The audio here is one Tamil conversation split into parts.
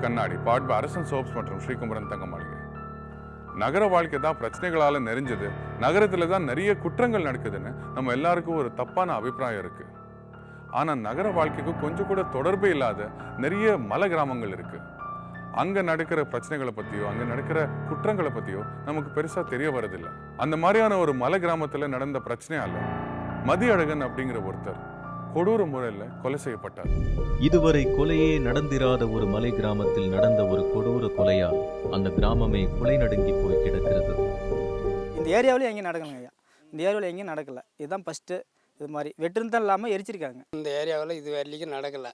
கண்ணாடி பாட் பை அரசன் சோப்ஸ் மற்றும் ஸ்ரீகுமரன் தங்க மாளிகை நகர வாழ்க்கை தான் பிரச்சனைகளால் நெறிஞ்சது நகரத்தில் தான் நிறைய குற்றங்கள் நடக்குதுன்னு நம்ம எல்லாருக்கும் ஒரு தப்பான அபிப்பிராயம் இருக்குது ஆனால் நகர வாழ்க்கைக்கு கொஞ்சம் கூட தொடர்பே இல்லாத நிறைய மலை கிராமங்கள் இருக்குது அங்கே நடக்கிற பிரச்சனைகளை பற்றியோ அங்கே நடக்கிற குற்றங்களை பற்றியோ நமக்கு பெருசாக தெரிய வரதில்லை அந்த மாதிரியான ஒரு மலை கிராமத்தில் நடந்த பிரச்சனையால் மதியழகன் அப்படிங்கிற ஒருத்தர் கொடூர முறையில் கொலை செய்யப்பட்டார். இதுவரை கொலையே நடந்திராத ஒரு மலை கிராமத்தில் நடந்த ஒரு கொடூர கொலையால் அந்த கிராமமே குலை நடுங்கி போய் கிடக்கிறது. இந்த ஏரியாவிலும் எங்கேயும் நடக்கலைங்க ஐயா. இந்த ஏரியாவில் எங்கேயும் நடக்கலை. இதுதான் ஃபஸ்ட்டு இது மாதிரி. வெட்டுன்னு இல்லாமல் எரிச்சிருக்காங்க. இந்த ஏரியாவில் இது வரைக்கும் நடக்கலை.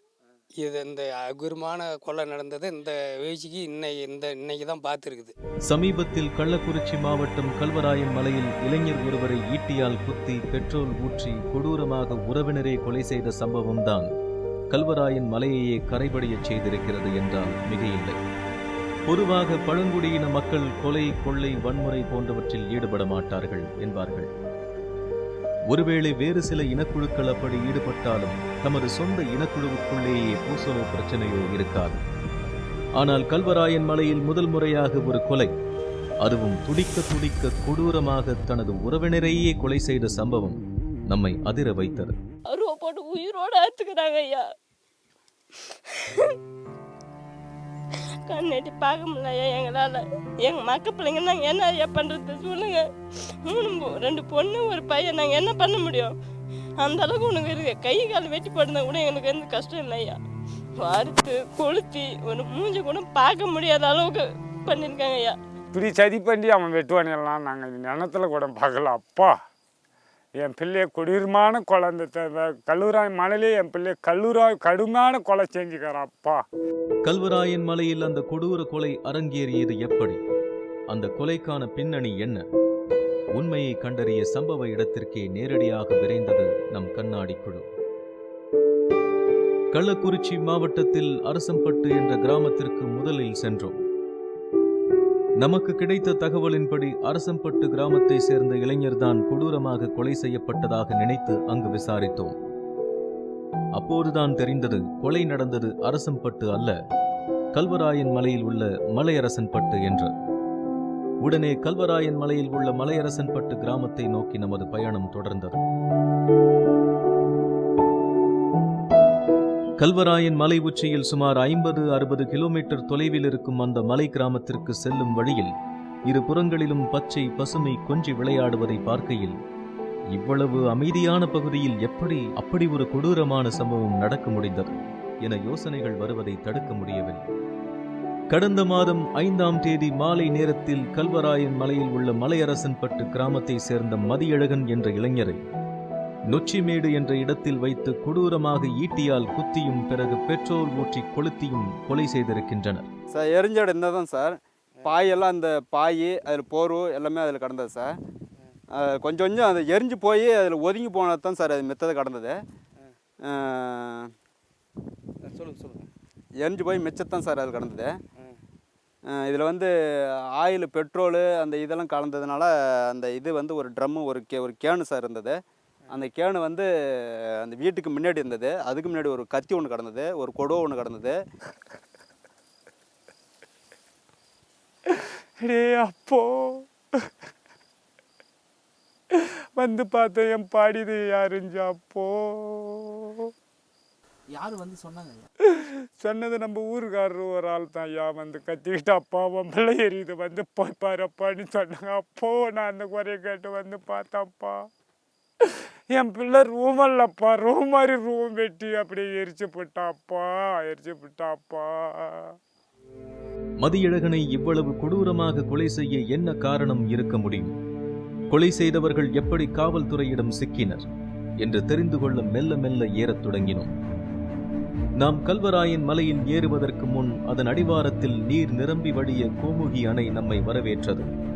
இது இந்த அகுரமான கொலை நடந்தது இந்த வீழ்ச்சிக்கு இன்னை இந்த இன்னைக்கு தான் பார்த்துருக்குது. சமீபத்தில் கள்ளக்குறிச்சி மாவட்டம் கல்வராயன் மலையில் இளைஞர் ஒருவரை ஈட்டியால் குத்தி பெட்ரோல் ஊற்றி கொடூரமாக உறவினரே கொலை செய்த சம்பவம்தான் கல்வராயன் மலையையே கரைபடியச் செய்திருக்கிறது என்றால் மிகையில்லை. பொதுவாக பழங்குடியின மக்கள் கொலை கொள்ளை வன்முறை போன்றவற்றில் ஈடுபட மாட்டார்கள் என்பார்கள். ஒருவேளை வேறு சில இனக்குழுக்கள் அப்படி ஈடுபட்டாலும் தமது சொந்த இனக்குழுவுக்குள்ளேயே பூசலோ பிரச்சனையோ இருக்காது. ஆனால் கல்வராயன் மலையில் முதல் முறையாக ஒரு கொலை அதுவும் துடிக்க துடிக்க கொடூரமாக தனது உறவினரையே கொலை செய்த சம்பவம் நம்மை அதிர வைத்தது. போட்டு உயிரோட அறுத்துக்கிறாங்க ஐயா. கண்ணெட்டி பார்க்க முடியல ஐயா எங்களால் எங்கள் மக்க பிள்ளைங்க நாங்கள் என்ன ஐயா பண்ணுறது சொல்லுங்க. மூணு ரெண்டு பொண்ணு ஒரு பையன் நாங்கள் என்ன பண்ண முடியும்? அந்த அளவுக்கு உனக்கு இருக்கு. கை கால் வெட்டி போட்டிருந்தா கூட எங்களுக்கு எந்த கஷ்டம் இல்லை ஐயா. வறுத்து கொளுத்தி ஒரு மூஞ்சி கூட பார்க்க முடியாத அளவுக்கு பண்ணியிருக்காங்க ஐயா. இப்படி சதி பண்ணி அவன் வெட்டுவானெல்லாம் நாங்கள் நினத்துல கூட பார்க்கல. அப்பா. என் பிள்ளைய கொடூரமான குழந்தை கல்லூராய் மலையிலே என் பிள்ளைய கல்லூராய் கடுமையான கொலை செஞ்சுக்கிறான் அப்பா. கல்வராயன் மலையில் அந்த கொடூர கொலை அரங்கேறியது எப்படி? அந்த கொலைக்கான பின்னணி என்ன? உண்மையை கண்டறிய சம்பவ இடத்திற்கே நேரடியாக விரைந்தது நம் கண்ணாடி குழு. கள்ளக்குறிச்சி மாவட்டத்தில் அரசம்பட்டு என்ற கிராமத்திற்கு முதலில் சென்றோம். நமக்கு கிடைத்த தகவலின்படி அரசம்பட்டு கிராமத்தை சேர்ந்த இளைஞர்தான் கொடூரமாக கொலை செய்யப்பட்டதாக நினைத்து அங்கு விசாரித்தோம். அப்போதுதான் தெரிந்தது கொலை நடந்தது அரசம்பட்டு அல்ல கல்வராயன் மலையில் உள்ள மலையரசன் பட்டு என்று. உடனே கல்வராயன் மலையில் உள்ள மலையரசன் பட்டு கிராமத்தை நோக்கி நமது பயணம் தொடர்ந்தது. கல்வராயன் மலை உச்சியில் சுமார் ஐம்பது அறுபது கிலோமீட்டர் தொலைவில் இருக்கும் அந்த மலை கிராமத்திற்கு செல்லும் வழியில் இரு புறங்களிலும் பச்சை பசுமை கொஞ்சி விளையாடுவதை பார்க்கையில் இவ்வளவு அமைதியான பகுதியில் எப்படி அப்படி ஒரு கொடூரமான சம்பவம் நடக்க முடிந்தது என யோசனைகள் வருவதை தடுக்க முடியவில்லை. கடந்த மாதம் ஐந்தாம் தேதி மாலை நேரத்தில் கல்வராயன் மலையில் உள்ள மலையரசன் பட்டு கிராமத்தை சேர்ந்த மதியழகன் என்ற இளைஞரை நொச்சிமேடு என்ற இடத்தில் வைத்து கொடூரமாக ஈட்டியால் குத்தியும் பிறகு பெட்ரோல் ஊற்றி கொளுத்தியும் கொலை செய்திருக்கின்றனர். சார் எரிஞ்ச இடம் இருந்தால் தான் சார். பாயெல்லாம் அந்த பாய் அதில் போர்வு எல்லாமே அதில் கடந்தது சார். கொஞ்சம் கொஞ்சம் அது எரிஞ்சு போய் அதில் ஒதுங்கி போனது தான் சார் அது மித்தது கடந்தது. சொல்லுங்கள் சொல்லுங்கள் எரிஞ்சு போய் மிச்சத்தான் சார் அது கடந்தது. இதில் வந்து ஆயில் பெட்ரோலு அந்த இதெல்லாம் கலந்ததுனால அந்த இது வந்து ஒரு ட்ரம்மு ஒரு கே ஒரு கேனு சார் இருந்தது. அந்த கேனு வந்து அந்த வீட்டுக்கு முன்னாடி இருந்தது. அதுக்கு முன்னாடி ஒரு கத்தி ஒன்று கடந்தது. ஒரு கொடோ ஒன்று கடந்தது. டே அப்போ. வந்து பார்த்தேன் என் பாடிது யாருஞ்சு அப்போ. யார் வந்து சொன்னாங்க சொன்னது நம்ம ஊருக்காரர் ஒரு ஆள் தான் ஐயா. வந்து கத்திக்கிட்டு அப்பா பிள்ளை எரியுது. வந்து போய் பாருப்பான்னு சொன்னாங்க. அப்போ நான் அந்த குறைய கேட்டு வந்து பார்த்தேன்ப்பா. என் பிள்ளை ரூம் இல்லப்பா ரூம் மாதிரி ரூம் வெட்டி அப்படியே எரிச்சு போட்டாப்பா எரிச்சு போட்டாப்பா. மதியழகனை இவ்வளவு கொடூரமாக கொலை செய்ய என்ன காரணம் இருக்க முடியும்? கொலை செய்தவர்கள் எப்படி காவல்துறையிடம் சிக்கினர் என்று தெரிந்து கொள்ள மெல்ல மெல்ல ஏறத் தொடங்கினோம். நாம் கல்வராயன் மலையில் ஏறுவதற்கு முன் அதன் அடிவாரத்தில் நீர் நிரம்பி வழிய கோமுகி அணை நம்மை வரவேற்றது.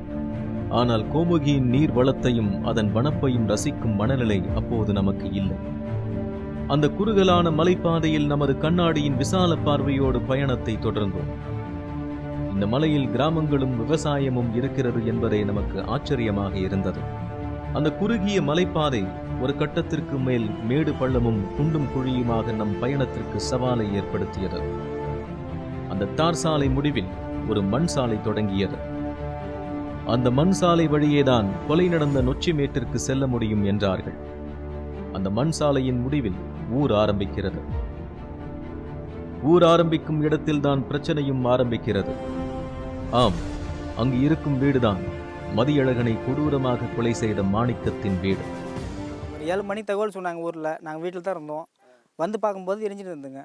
ஆனால் கோமுகியின் நீர் வளத்தையும் அதன் வனப்பையும் ரசிக்கும் மனநிலை அப்போது நமக்கு இல்லை. அந்த குறுகலான மலைப்பாதையில் நமது கண்ணாடியின் விசால பார்வையோடு பயணத்தை தொடர்ந்தோம். இந்த மலையில் கிராமங்களும் விவசாயமும் இருக்கிறது என்பதே நமக்கு ஆச்சரியமாக இருந்தது. அந்த குறுகிய மலைப்பாதை ஒரு கட்டத்திற்கு மேல் மேடு பள்ளமும் குண்டும் குழியுமாக நம் பயணத்திற்கு சவாலை ஏற்படுத்தியது. அந்த அந்த தார் சாலை முடிவில் ஒரு மண் சாலை தொடங்கியது. அந்த மண் சாலை வழியேதான் கொலை நடந்த நொச்சிமேட்டிற்கு செல்ல முடியும் என்றார்கள். அந்த மண் சாலையின் முடிவில் ஊர் ஆரம்பிக்கிறது. ஊர் ஆரம்பிக்கும் இடத்தில்தான் பிரச்சனையும் ஆரம்பிக்கிறது. ஆம் அங்கு இருக்கும் வீடுதான் மதியழகனை கொடூரமாக கொலை செய்த மாணிக்கத்தின் வீடு. ஒரு ஏழு மணி தகவல் சொன்னாங்க ஊரில். நாங்கள் வீட்டில் தான் இருந்தோம். வந்து பார்க்கும்போது எரிஞ்சிட்டு இருந்துங்க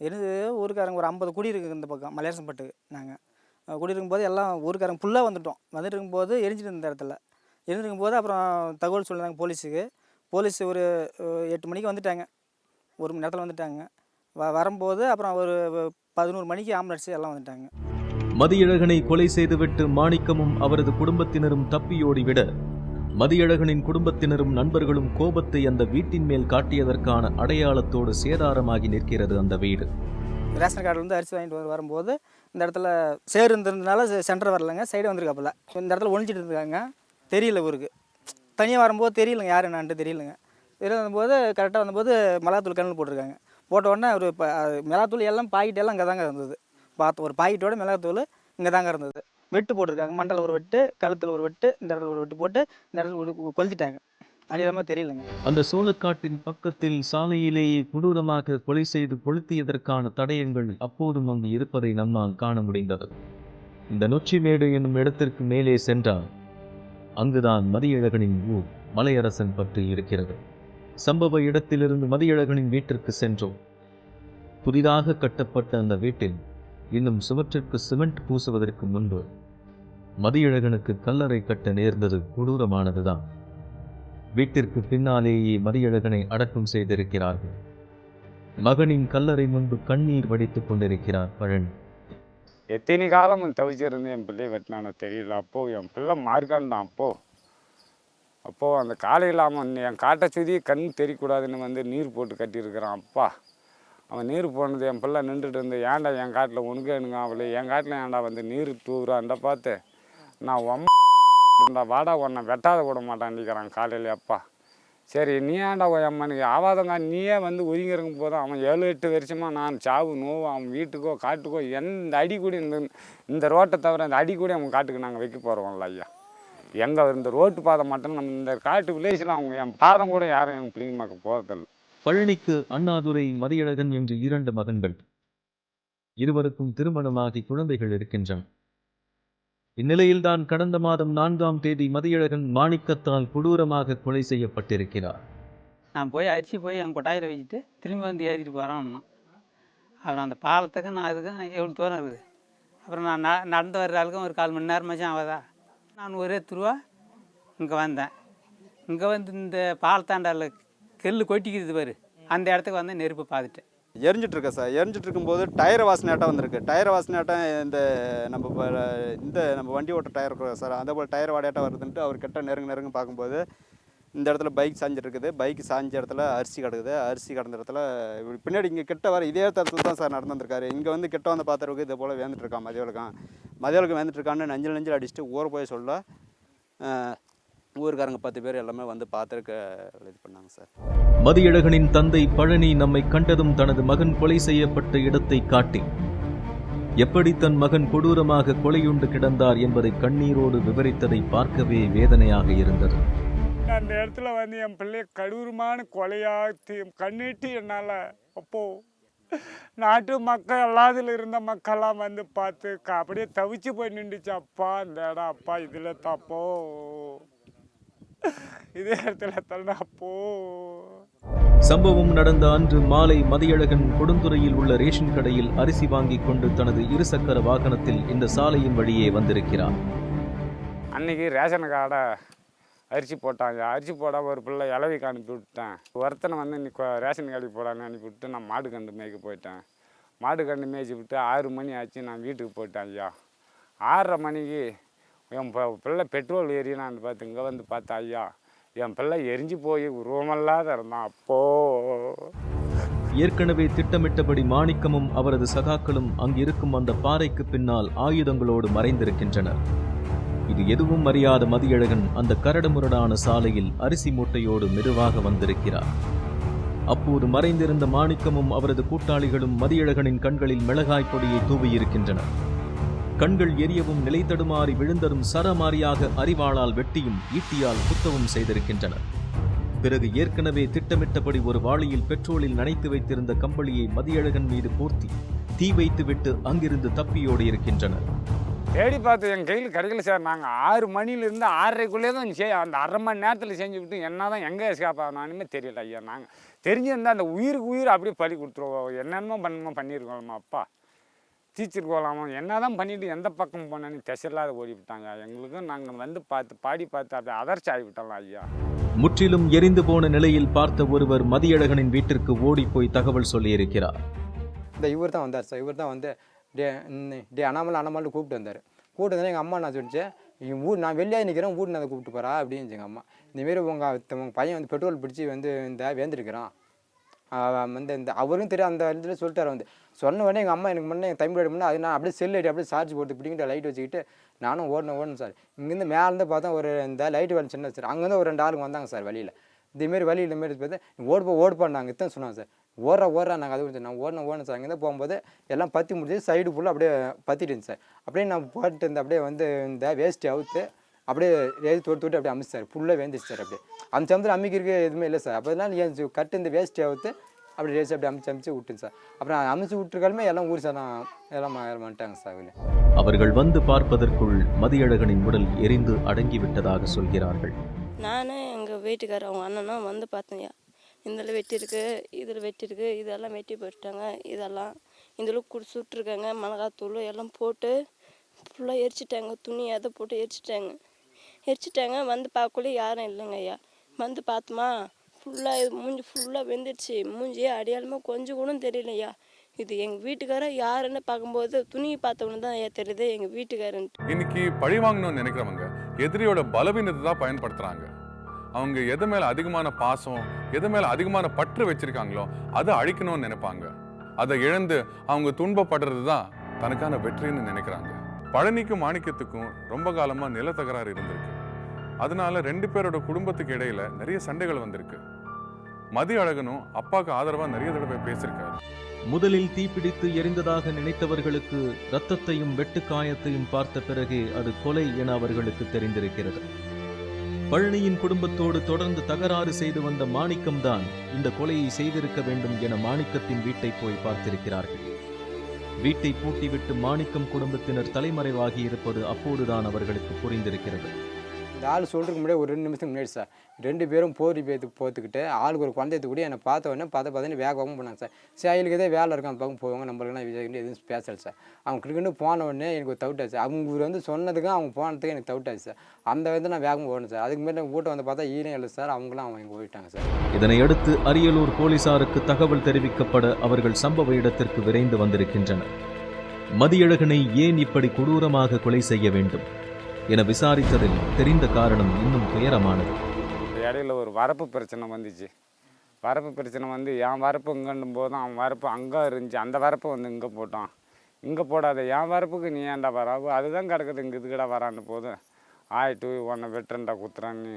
எரிஞ்சு ஊருக்காரங்க ஒரு ஐம்பது குடி இருக்குது இந்த பக்கம் மலையரசம்பட்டுக்கு நாங்கள் குடி இருக்கும்போது எல்லாம் ஊருக்காரங்க ஃபுல்லாக வந்துட்டோம். வந்துட்டு இருக்கும்போது எரிஞ்சிட்டு இருந்த இடத்துல. எரிஞ்சிட்டு இருக்கும்போது அப்புறம் தகவல் சொல்லினாங்க போலீஸுக்கு. போலீஸ் ஒரு எட்டு மணிக்கு வந்துட்டாங்க. ஒரு மணி நேரத்தில் வந்துட்டாங்க. வ வரும்போது அப்புறம் ஒரு பதினோரு மணிக்கு ஆம்புலன்ஸ் எல்லாம் வந்துட்டாங்க. மதியழகனை கொலை செய்துவிட்டு மாணிக்கமும் அவரது குடும்பத்தினரும் தப்பியோடிவிட மதியழகனின் குடும்பத்தினரும் நண்பர்களும் கோபத்தை அந்த வீட்டின் மேல் காட்டியதற்கான அடையாளத்தோடு சேதாரமாகி நிற்கிறது அந்த வீடு. ரேஷன் கார்டுலேருந்து அரிசி வாங்கிட்டு வர வரும்போது இந்த இடத்துல சேர் இருந்ததுனால சென்டர் வரலங்க. சைடு வந்திருக்காப்புல. இந்த இடத்துல ஒழிஞ்சிட்டு இருக்காங்க தெரியல ஊருக்கு. தனியாக வரும்போது தெரியலங்க. யார் என்னான்ட்டு தெரியலங்க. தெரியல வந்தபோது கரெக்டாக வந்தபோது மிளகாத்தூள் கண்ணில் போட்டிருக்காங்க. போட்ட உடனே ஒரு இப்போ மிளகாத்தூள் எல்லாம் பாக்கெட் எல்லாம் இங்கே தாங்க இருந்தது. பார்த்து ஒரு பாக்கெட்டோட மிளகாத்தூள் இங்கே தாங்க இருந்தது. வெட்டு போட்டிருக்காங்க. மண்டல ஒரு வெட்டு கழுத்தில் ஒரு வெட்டு இந்த இடத்துல ஒரு வெட்டு போட்டு இந்த இடத்துல ஒரு கொளுத்திட்டாங்க. அடிதமாக தெரியலங்க. அந்த சோளக்காட்டின் பக்கத்தில் சாலையிலேயே கொடூரமாக கொலை செய்து கொளுத்தியதற்கான தடயங்கள் அப்போதும் அங்கு இருப்பதை நம்மால் காண முடிந்தது. இந்த நொச்சிமேடு என்னும் இடத்திற்கு மேலே சென்றால் அங்குதான் மதியழகனின் ஊர் மலையரசன் பற்றி இருக்கிறது. சம்பவ இடத்திலிருந்து மதியழகனின் வீட்டிற்கு சென்றோம். புதிதாக கட்டப்பட்ட அந்த வீட்டில் இன்னும் சுவற்றிற்கு சிமெண்ட் பூசுவதற்கு முன்பு மதியழகனுக்கு கல்லறை கட்ட நேர்ந்தது கொடூரமானதுதான். வீட்டிற்கு பின்னாலேயே மதியழகனை அடக்கம் செய்திருக்கிறார்கள். மகனின் கல்லறை முன்பு கண்ணீர் வடித்துக் கொண்டிருக்கிறார் பழனி எத்தனை காலம் தவிச்சிருந்து என் பிள்ளை வெட்டினானோ தெரியல. அப்போ என் பிள்ளை மார்க்கான் அப்போ. அப்போ அந்த காலை இல்லாமல் என் காட்டை சுதி கண் தெரியக்கூடாதுன்னு வந்து நீர் போட்டு கட்டியிருக்கிறான் அப்பா. அவன் நீர் போனது என் பிள்ளை நின்றுட்டு இருந்து ஏன்டா என் காட்டில் உனக்கு எனக்கு அவளை? என் காட்டில் ஏன்டா வந்து நீர் தூவுறான்டா பார்த்து. நான் இருந்தால் வாடா உன்னை வெட்டாத விட மாட்டான்டிக்கிறான் காலையில் அப்பா. சரி நீ ஏன்டா உன் அம்மனுக்கு? ஆவாதங்க நீயே வந்து ஒதுங்கிருக்கும் போதும் அவன் ஏழு எட்டு வருஷமாக நான் சாவு நோவு அவன் வீட்டுக்கோ காட்டுக்கோ எந்த அடி கூட இந்த இந்த ரோட்டை தவிர அந்த அடி கூட அவன் காட்டுக்கு நாங்கள் வைக்க போகிறோம்ல ஐயா. எங்கே இந்த ரோட்டு பாதை மட்டும் நம்ம இந்த காட்டு வில்லேஜில் அவங்க என் பாதம் கூட யாரும் எங்கள் பிள்ளைங்க மக்கள் போகிறதில்ல பழனிக்கு அண்ணாதுரை மதியழகன் என்று இரண்டு மகன்கள். இருவருக்கும் திருமணமாகி குழந்தைகள் இருக்கின்றன. இந்நிலையில்தான் கடந்த மாதம் நான்காம் தேதி மதியழகன் மாணிக்கத்தால் கொடூரமாக கொலை செய்யப்பட்டிருக்கிறார். நான் போய் அரிசி போய் என் கொட்டாயில் வச்சுட்டு திரும்பி வந்து ஏறிட்டு போகிறோம்னா அப்புறம் அந்த பாலத்துக்கு நான் அதுக்கும் எவ்வளோ தூரம் இருக்குது? அப்புறம் நான் ந நடந்து வர்ற ஆளுக்கும் ஒரு கால் மணி நேரமாச்சும் ஆகாதா? நான் ஒரே துருவா இங்கே வந்தேன். இங்கே வந்து இந்த பாலத்தாண்டால கெல் கொட்டிக்கிறது பாரு. அந்த இடத்துக்கு வந்து நெருப்பு பார்த்துட்டேன் எரிஞ்சிட்டு இருக்கேன் சார். எரிஞ்சிட்டு இருக்கும்போது டயர் வாசனையாட்டம் வந்திருக்கு. டயர் வாசனையாட்டம் இந்த நம்ம இப்போ இந்த நம்ம வண்டி ஓட்ட டயர் இருக்கிறோம் சார் அதே போல் டயர் வாடையாட்டம் வருதுன்ட்டு அவர் கிட்ட நெருங்க நெருங்க பார்க்கும்போது இந்த இடத்துல பைக் சாஞ்சிட்டு பைக் சாஞ்ச இடத்துல அரிசி கிடக்குது. அரிசி கிடந்த இடத்துல பின்னாடி இங்கே கிட்ட வர இதே தரத்தில் தான் சார் நடந்துருக்காரு இங்கே வந்து கிட்ட வந்து பார்த்துருக்கு இதே போல் வேந்துட்டுருக்கான் மதியவளுக்கான் மதியவளுக்கு வேந்துட்டுருக்கான்னு இருக்கான்னு நெஞ்சில் அடிச்சுட்டு ஊற போய் சொல்ல ஊருக்காரங்க பத்து பேர் எல்லாமே வந்து பார்த்துருக்க இது பண்ணாங்க சார். மதியழகனின் தந்தை பழனி நம்மை கண்டதும் தனது மகன் கொலை செய்யப்பட்ட இடத்தை காட்டி எப்படி தன் மகன் கொடூரமாக கொலையுண்டு கிடந்தார் என்பதை கண்ணீரோடு விவரித்ததை பார்க்கவே வேதனையாக இருந்தது. அந்த இடத்துல வந்து என் பிள்ளைய கடூரமான கொலையா தீ- கண்ணிட்டு என்னால் அப்போ நாட்டு மக்கள் எல்லாத்துல இருந்த மக்கள்லாம் வந்து பார்த்து க- அப்படியே தவிச்சு போய் நின்றுச்சு அப்பா இந்த இடம் அப்பா இதில் தப்போ இதே இடத்துல தள்ள அப்போ சம்பவம் நடந்த அன்று மாலை மதியழகன் கொடுந்துறையில் உள்ள ரேஷன் கடையில் அரிசி வாங்கிக் கொண்டு தனது இருசக்கர வாகனத்தில் இந்த சாலையின் வழியே வந்திருக்கிறார் அன்னைக்கு ரேஷன் கார்டை அரிசி போட்டாங்க. அரிசி போட ஒரு பிள்ளை இலவிக்கு அனுப்பி விட்டேன் ஒருத்தனை வந்து நீ கொ- ரேஷன் கடைக்கு போடான்னு அனுப்பி விட்டு நான் மாடு கண்டு மேய்க்க போயிட்டேன். மாடு கண்டு மேய்ச்சி விட்டு ஆறு மணி ஆச்சு நான் வீட்டுக்கு போயிட்டேன் ஐயா. ஆறரை மணிக்கு என் ப- பிள்ளை பெட்ரோல் ஏறினான்னு பார்த்து இங்கே வந்து பார்த்தா ஐயா என் பிள்ளை எரிஞ்சு போய் உருவமல்லாத இருந்தான் அப்போ. ஏற்கனவே திட்டமிட்டபடி மாணிக்கமும் அவரது சகாக்களும் அங்கிருக்கும் அந்த பாறைக்கு பின்னால் ஆயுதங்களோடு மறைந்திருக்கின்றனர். இது எதுவும் அறியாத மதியழகன் அந்த கரடுமுரடான சாலையில் அரிசி மூட்டையோடு மெதுவாக வந்திருக்கிறார். அப்போது மறைந்திருந்த மாணிக்கமும் அவரது கூட்டாளிகளும் மதியழகனின் கண்களில் மிளகாய் பொடியை தூவியிருக்கின்றனர் கண்கள் எரியவும் நிலை தடுமாறி விழுந்ததும் சரமாரியாக அறிவாளால் வெட்டியும் ஈட்டியால் குத்தவும் செய்திருக்கின்றனர். பிறகு ஏற்கனவே திட்டமிட்டபடி ஒரு வாளியில் பெட்ரோலில் நனைத்து வைத்திருந்த கம்பளியை மதியழகன் மீது போர்த்தி தீ வைத்துவிட்டு அங்கிருந்து தப்பியோடி இருக்கின்றனர். தேடி பார்த்து என் கையில் கிடைக்கல சார். நாங்கள் ஆறு மணிலேருந்து ஆறரைக்குள்ளே தான் செய் அந்த அரை மணி நேரத்தில் செஞ்சு விட்டு என்ன தான் எங்கே எஸ்கேப் ஆகணுமே தெரியல ஐயா. நாங்கள் தெரிஞ்சிருந்தால் அந்த உயிருக்கு உயிர் அப்படியே பழி கொடுத்துருவோம். என்னென்னமோ பண்ணணுமோ பண்ணியிருக்கோம்மா அப்பா. தீச்சிருக்கோலாமா என்ன தான் பண்ணிட்டு எந்த பக்கம் போனேன்னு திசையில்லாத ஓடி விட்டாங்க எங்களுக்கும் நாங்கள் வந்து பார்த்து பாடி பார்த்து அப்படியே அதர்ச்சி ஆகிவிட்டோம் ஐயா. முற்றிலும் எரிந்து போன நிலையில் பார்த்த ஒருவர் மதியழகனின் வீட்டிற்கு ஓடிப்போய் தகவல் சொல்லியிருக்கிறார். இந்த இவர் தான் வந்தார் சார். இவர் தான் வந்து டே டே அண்ணாமலை அண்ணாமலை கூப்பிட்டு வந்தார். கூப்பிட்டு வந்தால் எங்கள் அம்மா நான் சொல்லிச்சு இவன் ஊர் நான் வெளியே நிற்கிறேன் வீட்டு நான் கூப்பிட்டு போகிறா அப்படின்னு எங்கள் அம்மா. இந்தமாரி உங்கள் உங்கள் பையன் வந்து பெட்ரோல் பிடிச்சி வந்து இந்த வேந்திருக்கிறான். வந்து இந்த அவருக்கும் தெரியும் அந்த இடத்துல சொல்லிட்டாரு வந்து சொன்ன உடனே எங்கள் அம்மா எனக்கு முன்னே என் தம்பி முன்னே அது நான் அப்படியே செல் அடி அப்படியே சார்ஜ் போட்டு பிடிக்கிட்டு லைட் வச்சுக்கிட்டு நானும் ஓடணும் ஓடணும் சார் இங்கேருந்து மேலேருந்து பார்த்தா ஒரு இந்த லைட் வேலை சின்ன சார் அங்கேருந்து ஒரு ரெண்டு ஆளுங்க வந்தாங்க சார் வழியில் இதேமாரி வழி இந்த மாரி ஓடுப்போ ஓடுப்பா நாங்கள் இத்தான் சொன்னாங்க சார் ஓடுற ஓடுறா நாங்கள் அது கொஞ்சம் நான் ஓடணும் ஓடணும் சார் அங்கேருந்து போகும்போது எல்லாம் பற்றி முடிச்சு சைடு ஃபுல்லாக அப்படியே பற்றிட்டு இருந்துச்சு சார் அப்படியே நான் போட்டு இருந்த அப்படியே வந்து இந்த வேஸ்ட்டு அவுத்து அப்படியே எழுதி தொட்டு தொட்டு அப்படியே அமிச்சு சார் ஃபுல்லாக வேந்துச்சு சார் அப்படியே. அந்த சமயத்தில் அம்மிக்கிறதுக்கு எதுவுமே இல்லை சார் அப்போ தான் கட்டு இந்த வேஸ்ட்டு அவுத்து அப்படி ரேஸ் அப்படி அமிச்சு அமிச்சு விட்டுங்க சார். அப்புறம் அமிச்சு விட்டுருக்காலுமே எல்லாம் ஊர் சார் நான் எல்லாம் வந்துட்டாங்க சார் வெளியே அவர்கள் வந்து பார்ப்பதற்குள் மதியழகனின் உடல் எரிந்து அடங்கிவிட்டதாக சொல்கிறார்கள். நான் எங்கள் வீட்டுக்காரர் அவங்க அண்ணனும் வந்து பார்த்தேங்க. இதில் வெட்டியிருக்கு இதில் வெட்டியிருக்கு இதெல்லாம் வெட்டி போட்டுட்டாங்க இதெல்லாம். இதில் குடி சுட்டுருக்காங்க மிளகாத்தூள் எல்லாம் போட்டு ஃபுல்லாக எரிச்சிட்டாங்க துணி அதை போட்டு எரிச்சிட்டாங்க. எரிச்சிட்டாங்க வந்து பார்க்கக்குள்ளே யாரும் இல்லைங்க ஐயா. வந்து பார்த்தோமா ஃபுல்லாக இது மூஞ்சி ஃபுல்லாக வெந்துடுச்சு. மூஞ்சியே அடையாளமே கொஞ்சம் கூட தெரியலையா? இது எங்கள் வீட்டுக்காரர் யாருன்னு பார்க்கும்போது துணியை பார்த்தவொன்னு தான் ஏன் தெரியுது? எங்கள் வீட்டுக்காரன்ட்டு இன்னைக்கு பழி வாங்கணும்னு நினைக்கிறவங்க எதிரியோட பலவீனத்தை தான் பயன்படுத்துறாங்க. அவங்க எது மேல அதிகமான பாசம் எது மேல அதிகமான பற்று வச்சிருக்காங்களோ அதை அழிக்கணும்னு நினைப்பாங்க. அதை இழந்து அவங்க துன்பப்படுறது தான் தனக்கான வெற்றின்னு நினைக்கிறாங்க. பழனிக்கும் மாணிக்கத்துக்கும் ரொம்ப காலமா நிலத்தகராறு இருந்திருக்கு. அதனால ரெண்டு பேரோட குடும்பத்துக்கு இடையில நிறைய சண்டைகள் வந்திருக்கு. மதி அழகனும் அப்பாவுக்கு ஆதரவா நிறைய தடவை பேசியிருக்காரு. முதலில் தீப்பிடித்து எரிந்ததாக நினைத்தவர்களுக்கு ரத்தத்தையும் வெட்டுக்காயத்தையும் பார்த்த பிறகே அது கொலை என அவர்களுக்கு தெரிந்திருக்கிறது. பழனியின் குடும்பத்தோடு தொடர்ந்து தகராறு செய்து வந்த மாணிக்கம்தான் இந்த கொலையை செய்திருக்க வேண்டும் என மாணிக்கத்தின் வீட்டை போய் பார்த்திருக்கிறார்கள். வீட்டை பூட்டிவிட்டு மாணிக்கம் குடும்பத்தினர் தலைமறைவாகி இருப்பது அப்போதுதான் அவர்களுக்கு புரிந்திருக்கிறது. இந்த ஆள் சொல்கிறதுக்கு முன்னாடி ஒரு ரெண்டு நிமிஷத்துக்கு முன்னாடி சார். ரெண்டு பேரும் போரி பேத்து போத்துக்கிட்டு ஆளுக்கு ஒரு குழந்தைய கூட என்னை பார்த்த உடனே பார்த்து பார்த்து வேகமாக போனாங்க சார். சரி அவங்களுக்கு ஏதோ வேலை இருக்கும் அந்த பக்கம் போவாங்க நம்மளுக்குலாம் விஜய் எதுவும் பேசல சார். அவங்க கிட்டக்கிட்டு போன உடனே எனக்கு ஒரு தவிட்டாச்சு அவங்க வந்து சொன்னதுக்கும் அவங்க போனதுக்கு எனக்கு தவிட்டாச்சு சார். அந்த வந்து நான் வேகமாக ஓடணும் சார். அதுக்கு மேலே வீட்டை வந்து பார்த்தா ஈரம் இல்லை சார். அவங்களும் அவங்க இங்கே போயிட்டாங்க சார். இதனையடுத்து அரியலூர் போலீசாருக்கு தகவல் தெரிவிக்கப்பட அவர்கள் சம்பவ இடத்திற்கு விரைந்து வந்திருக்கின்றனர். மதியழகனை ஏன் இப்படி கொடூரமாக கொலை செய்ய வேண்டும்? என விசாரித்ததில் தெரிந்த காரணம் இன்னும் துயரமானது. இடையில ஒரு வரப்பு பிரச்சனை வந்துச்சு. வரப்பு பிரச்சனை வந்து என் வரப்பு இங்கன்னும் போதும் அவன் வரப்பு அங்கே இருந்துச்சு. அந்த வரப்பை வந்து இங்கே போட்டான். இங்கே போடாத என் வரப்புக்கு நீ ஏன்டா வரவு அதுதான் கிடக்குது. இங்கே இதுக்கடா வரான்னு போதும் ஆயிட்டு உன்னை வெட்டுறேன்டா குத்துறான்னு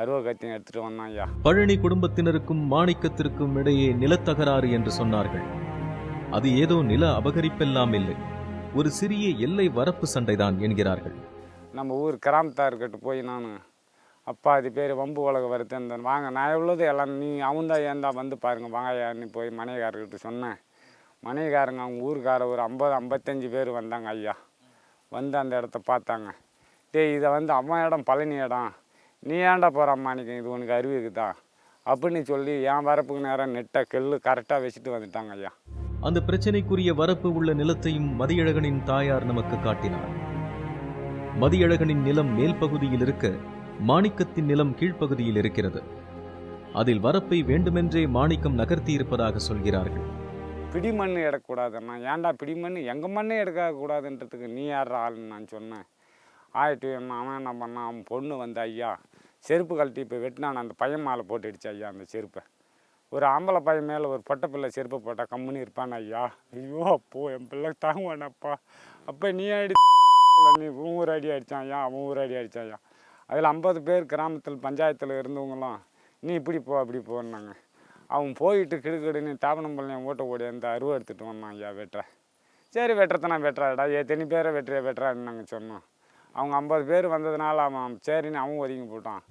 அருவா கத்தியும் எடுத்துகிட்டு வந்தான் ஐயா. பழனி குடும்பத்தினருக்கும் மாணிக்கத்திற்கும் இடையே நிலத்தகராறு என்று சொன்னார்கள். அது ஏதோ நில அபகரிப்பெல்லாம் இல்லை. ஒரு சிறிய எல்லை வரப்பு சண்டைதான் என்கிறார்கள். நம்ம ஊர் கிராமத்தார்கிட்ட போய் நான் அப்பா அது பேர் வம்பு உலக வருது அந்த வாங்க நான் எவ்வளோது எல்லாம் நீ அவன்தான் ஏந்தா வந்து பாருங்க வாங்கய்யான்னு போய் மனைவிக்காரர்கிட்ட சொன்னேன். மனைவிக்காரங்க அவங்க ஊருக்கார ஒரு ஐம்பது ஐம்பத்தஞ்சு பேர் வந்தாங்க ஐயா. வந்து அந்த இடத்த பார்த்தாங்க. டேய் இதை வந்து அம்மா இடம் பழனி இடம். நீ ஏன்டா போகிற அன்றைக்கி இது உனக்கு அறிவு இருக்குதா? அப்படின்னு சொல்லி என் வரப்புக்கு நேரம் நெட்டை கெல்லு கரெக்டாக வச்சுட்டு வந்துட்டாங்க ஐயா. அந்த பிரச்சனைக்குரிய வரப்பு உள்ள நிலத்தையும் மதியழகனின் தாயார் நமக்கு காட்டினார். மதியழகனின் நிலம் மேல் பகுதியில் இருக்க மாணிக்கத்தின் நிலம் கீழ்ப்பகுதியில் இருக்கிறது. அதில் வரப்பை வேண்டுமென்றே மாணிக்கம் நகர்த்தி இருப்பதாக சொல்கிறார்கள். பிடி மண் எடுக்கக்கூடாதுண்ணா. ஏன்டா பிடி மண் எங்கள் மண்ணே எடுக்கக்கூடாதுன்றதுக்கு நீ யார் ஆளுன்னு நான் சொன்னேன். ஆயிட்டு என்ன அவன் என்ன பண்ணான்? அவன் பொண்ணு வந்து ஐயா செருப்பு கழட்டி இப்போ வெட்டினான். அந்த பையன் மேலே போட்டுடுச்சு ஐயா அந்த செருப்பை. ஒரு ஆம்பளை பையன் மேலே ஒரு பொட்டை பிள்ளை செருப்பு போட்டால் கம்முன்னு இருப்பான் ஐயா ஐயோ அப்போ என் பிள்ளை தாங்குவானப்பா. அப்போ நீ அடி நீ உன் ஊர் அடி அடித்தாயா அவன் ஊர் அடி அடித்தாயா ஐயா அதில் ஐம்பது பேர் கிராமத்தில் பஞ்சாயத்தில் இருந்தவங்களாம் நீ இப்படி போ அப்படி போன்னாங்க. அவன் போயிட்டு கிடுக்கிடுன்னு தாபனம்பள்ளியம் ஓட்ட ஓடி அந்த அருவா எடுத்துகிட்டு வந்தான் ஐயா வெட்டுற. சரி வெட்டுறதுனா வெட்டுறாடா எத்தனை பேரை வெட்டுறியா வெட்டுறான்னு நாங்கள் சொன்னோம் அவங்க ஐம்பது பேர் வந்ததுனால அவன் சரின்னு அவன் ஒதுங்கி போட்டான்.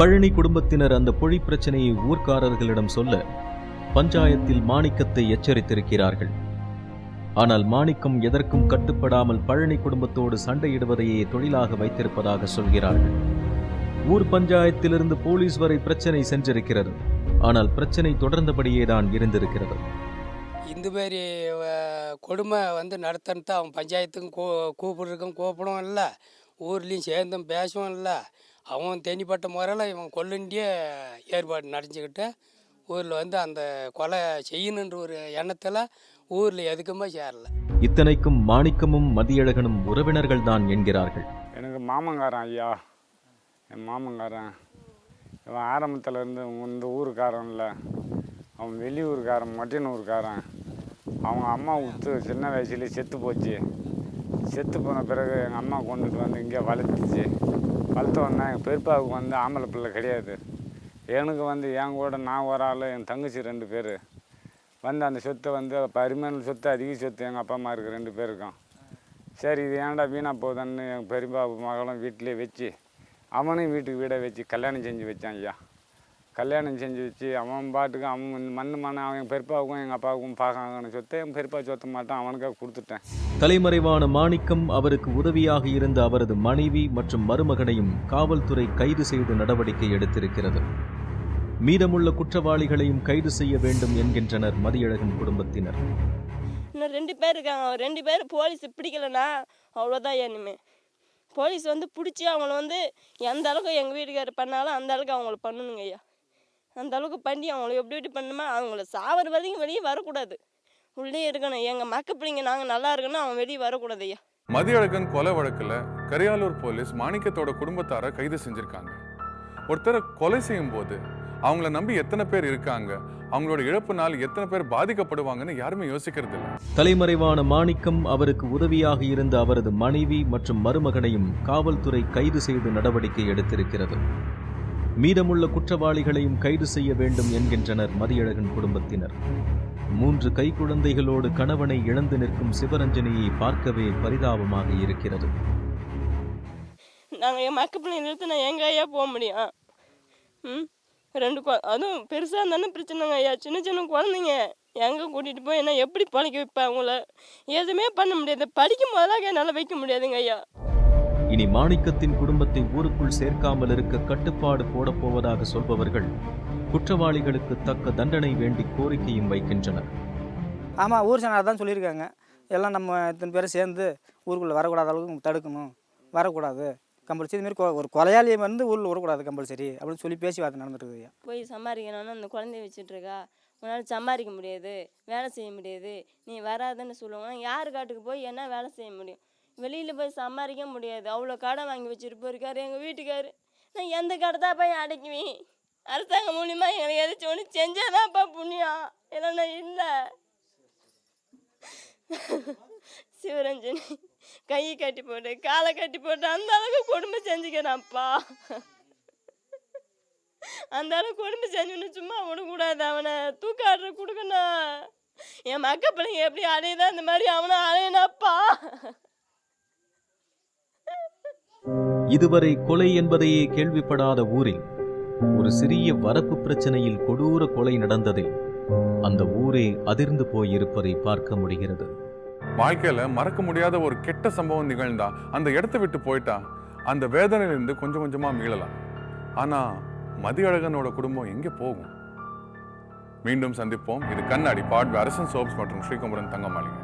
பழனி குடும்பத்தினர் அந்த பொழி பிரச்சனையை ஊர்க்காரர்களிடம் சொல்ல பஞ்சாயத்தில் மாணிக்கத்தை எச்சரித்திருக்கிறார்கள். ஆனால் மாணிக்கம் எதற்கும் கட்டுப்படாமல் பழனி குடும்பத்தோடு சண்டையிடுவதையே தொழிலாக வைத்திருப்பதாக சொல்கிறார்கள். ஊர் பஞ்சாயத்திலிருந்து போலீஸ் வரை பிரச்சனை சென்றிருக்கிறது. ஆனால் பிரச்சனை தொடர்ந்தபடியே தான் இருந்திருக்கிறது. இந்த மாரி கொடுமை வந்து நடத்தன்ட்டு அவன் பஞ்சாயத்துக்கும் கூ கூப்பிட்றதுக்கும் கூப்பிடும் இல்லை. ஊர்லேயும் சேர்ந்தும் பேசவும் இல்லை. அவன் தனிப்பட்ட முறையில் இவன் கொல்லுண்டிய ஏற்பாடு நடந்துக்கிட்டு ஊரில் வந்து அந்த கொலை செய்யணுன்ற ஒரு எண்ணத்தில் ஊரில் எதுக்குமே சேரல. இத்தனைக்கும் மாணிக்கமும் மதியழகனும் உறவினர்கள் தான் என்கிறார்கள். எனக்கு மாமங்காரன் ஐயா. என் மாமங்காரன். இவன் ஆரம்பத்தில் இருந்து இந்த ஊருக்காரன் இல்லை. அவன் வெளியூருக்காரன் மட்டினூருக்காரன். அவங்க அம்மா விட்டு சின்ன வயசுலேயே செத்து போச்சு. செத்து போன பிறகு எங்கள் அம்மா கொண்டுட்டு வந்து இங்கே வளர்த்துச்சு. வளர்த்த உடனே எங்கள் பெரியப்பாவுக்கு வந்து ஆம்பளை பிள்ளை கிடையாது. எனக்கு வந்து என் கூட நான் ஒரு ஆள் என் தங்கச்சி ரெண்டு பேர். வந்து அந்த சொத்தை வந்து பரிமாண சொத்து அதிக சொத்து எங்கள் அப்பா அம்மா இருக்குது ரெண்டு பேருக்கும். சரி இது ஏன்டா வீணாக போகுதுன்னு என் பெரியப்பா மகளும் வீட்டிலே வச்சு அவனையும் வீட்டுக்கு வீடை வச்சு கல்யாணம் செஞ்சு வச்சான் ஐயா. கல்யாணம் செஞ்சு வச்சு அவன் பாட்டுக்கு அவன் மண் மண்ணு அவன் என் பெருப்பாவுக்கும் எங்கள் அப்பாவுக்கும் பார்க்காங்கன்னு சொத்தை என் பெருப்பா சொத்த மாட்டான் அவனுக்காக கொடுத்துட்டேன். தலைமறைவான மாணிக்கம் அவருக்கு உதவியாக இருந்த அவரது மனைவி மற்றும் மருமகனையும் காவல்துறை கைது செய்து நடவடிக்கை எடுத்திருக்கிறது. மீதமுள்ள குற்றவாளிகளையும் கைது செய்ய வேண்டும் என்கின்றனர் மதியழகன் குடும்பத்தினர். இன்னும் ரெண்டு பேர் இருக்காங்க. அவங்க ரெண்டு பேர் போலீஸ் பிடிக்கலனா அவ்வளோதான் இனிமே. போலீஸ் வந்து பிடிச்சி அவங்கள வந்து எந்த அளவுக்கு எங்கள் வீட்டுக்காரர் பண்ணாலும் அந்த அளவுக்கு அவங்கள பண்ணணுங்க ஐயா. அந்த அளவுக்கு பண்ணி அவங்கள எப்படி எப்படி பண்ணுமா அவங்கள சாவர வரைக்கும் வெளியே வரக்கூடாது. உள்ளே இருக்கணும். எங்கள் மக்க பிள்ளைங்க நாங்கள் நல்லா இருக்கணும் அவன் வெளியே வரக்கூடாது ஐயா. மதியழகன் கொலை வழக்குல கரியாலூர் போலீஸ் மாணிக்கத்தோட குடும்பத்தாரை கைது செஞ்சிருக்காங்க. ஒருத்தரை கொலை செய்யும் போது அவங்கள நம்பி எத்தனை பேர் இருக்காங்க? அவங்களோட இழப்புனால் எத்தனை பேர் பாதிக்கப்படுவாங்கன்னு யாருமே யோசிக்கிறது இல்லை. தலைமறைவான மாணிக்கம் அவருக்கு உதவியாக இருந்த அவரது மனைவி மற்றும் மருமகனையும் காவல்துறை கைது செய்து நடவடிக்கை எடுத்திருக்கிறது. மீதமுள்ள குற்றவாளிகளையும் கைது செய்ய வேண்டும் என்கின்றனர் மதியழகன் குடும்பத்தினர். மூன்று கைக்குழந்தைகளோடு கணவனை இழந்து நிற்கும் சிவரஞ்சனியை பார்க்கவே பரிதாபமாக இருக்கிறது. நாங்கள் என் மக்க பிள்ளைங்க நிறுத்தி நான் எங்க ஐயா போக முடியும்? ம்? ரெண்டு கொ அதுவும் பெருசாக இருந்தானே பிரச்சனைங்க ஐயா சின்ன சின்ன குழந்தைங்க எங்கே கூட்டிகிட்டு போய் என்ன எப்படி பழக்க வைப்பேன் அவங்கள? எதுவுமே பண்ண முடியாது. படிக்கும் போதெல்லாம் என்னால் வைக்க முடியாதுங்க ஐயா. இனி மாணிக்கத்தின் குடும்பத்தை ஊருக்குள் சேர்க்காமல் இருக்க கட்டுப்பாடு போடப் போவதாக சொல்பவர்கள் குற்றவாளிகளுக்கு தக்க தண்டனை வேண்டி கோரிக்கையும் வைக்கின்றனர். ஆமாம் ஊர் சேனல் தான் சொல்லியிருக்காங்க. எல்லாம் நம்ம இத்தனை பேரும் சேர்ந்து ஊருக்குள்ளே வரக்கூடாத அளவுக்கு தடுக்கணும். வரக்கூடாது. கம்பல்சரி இதுமாரி கொ- ஒரு கொலையாளியை வந்து ஊரில் விடக்கூடாது கம்பல்சரி அப்படின்னு சொல்லி பேச்சுவார்த்தை நடந்துட்டு ஐயா. போய் சம்பாதிக்கணும்னு அந்த குழந்தைய வச்சுட்டு இருக்கா? உன்னால் சம்பாதிக்க முடியாது வேலை செய்ய முடியாது நீ வராதுன்னு சொல்லுவாங்க. யார் காட்டுக்கு போய் என்ன வேலை செய்ய முடியும்? வெளியில் போய் சம்பாதிக்க முடியாது. அவ்வளோ கடை வாங்கி வச்சுட்டு போயிருக்காரு எங்கள் வீட்டுக்காரு. நான் எந்த கடை தான் போய் அடைக்குவேன்? அரசாங்கம் மூலிமா எங்களுக்கு எதாச்சும் ஒன்று செஞ்சாதான்ப்பா புண்ணியம். இல்லைன்னா இல்லை. சிவரஞ்சனி. கையை கட்டி போட்டு காலை கட்டி போட்டு அந்த அளவுக்கு கொடுமை செஞ்சுக்கிறான்ப்பா. அந்த அளவுக்கு கொடுமை செஞ்சுன்னு சும்மா விடக்கூடாது அவனை. தூக்காடுற கொடுக்கணும் என் மக்க பிள்ளைங்க எப்படி அலையுதோ இந்த மாதிரி அவனை அலையணப்பா இதுவரை கொலை என்பதையே கேள்விப்படாத ஊரில் ஒரு சிறிய வரப்பு பிரச்சனையில் கொடூர கொலை நடந்ததில் அந்த ஊரே அதிர்ந்து போயிருப்பதை பார்க்க முடிகிறது. வாழ்க்கையில மறக்க முடியாத ஒரு கெட்ட சம்பவம் நிகழ்ந்தா அந்த இடத்த விட்டு போயிட்டா அந்த வேதனையிலிருந்து கொஞ்சம் கொஞ்சமா மீளலாம். ஆனா மதியழகனோட குடும்பம் எங்கே போகும்? மீண்டும் சந்திப்போம். இது கண்ணாடி பாட்வி அரசன் சோப்ஸ் மற்றும் ஸ்ரீகுமரன் தங்கமாளிகை